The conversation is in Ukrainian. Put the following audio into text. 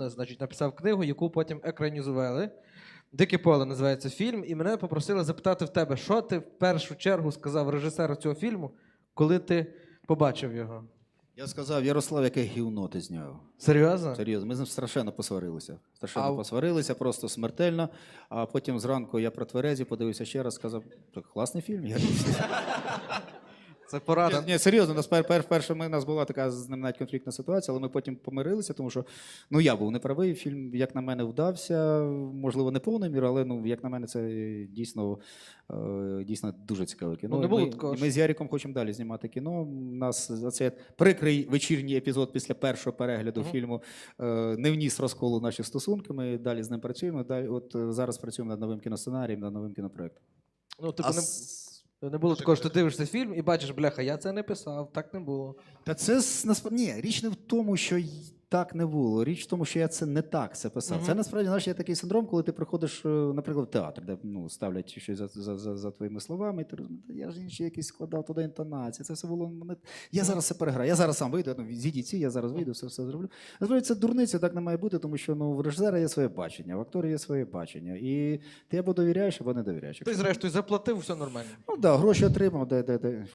значить, написав книгу, яку потім екранізували. Дике поле називається фільм, і мене попросили запитати в тебе, що ти в першу чергу сказав режисеру цього фільму, коли ти побачив його. Я сказав, Ярослав, яке гівно ти зняв. Серйозно? Серйозно, ми з ним страшенно посварилися. Страшенно А- посварилися, просто смертельно. А потім зранку я про тверезі подивився ще раз, сказав, так класний фільм. Я... Це порада. Ні, ні, серйозно, у нас пер, пер, перше ми, у нас була така з ним навіть конфліктна ситуація, але ми потім помирилися, тому що ну я був неправий. Фільм, як на мене, вдався. Можливо, не повною мірою, але ну як на мене, це дійсно, е, дійсно дуже цікаве кіно. Ну, не було ми, такого, ми з Яриком хочемо далі знімати кіно. У нас оцей прикрий вечірній епізод після першого перегляду фільму е, не вніс розколу наші стосунки. Ми далі з ним працюємо. Далі, от е, зараз працюємо над новим кіносценарієм, над новим кінопроектом. Ну, типу, А не, с- не було такого, що ти дивишся фільм і бачиш, бляха, я це не писав, так не було. Та це насправді ні, річ не в тому, що й так не було. Річ в тому, що я це не так це писав. Це насправді знаєш, є такий синдром, коли ти приходиш, е, наприклад, в театр, де ну, ставлять щось за, за, за, за твоїми словами, і ти розумієш, я ж інші якісь складав туди інтонації. Це все було. мене- Я зараз все переграю. Я зараз сам вийду, ну, зійдіть ці, я зараз вийду, все, все зроблю. Насправді це дурниця, так не має бути, тому що ну, в режисера є своє бачення, в актора є своє бачення. І ти або довіряєш, або не довіряєш. Ти, зрештою, заплатив, все нормально. Ну так, да, гроші отримав, де, де, де.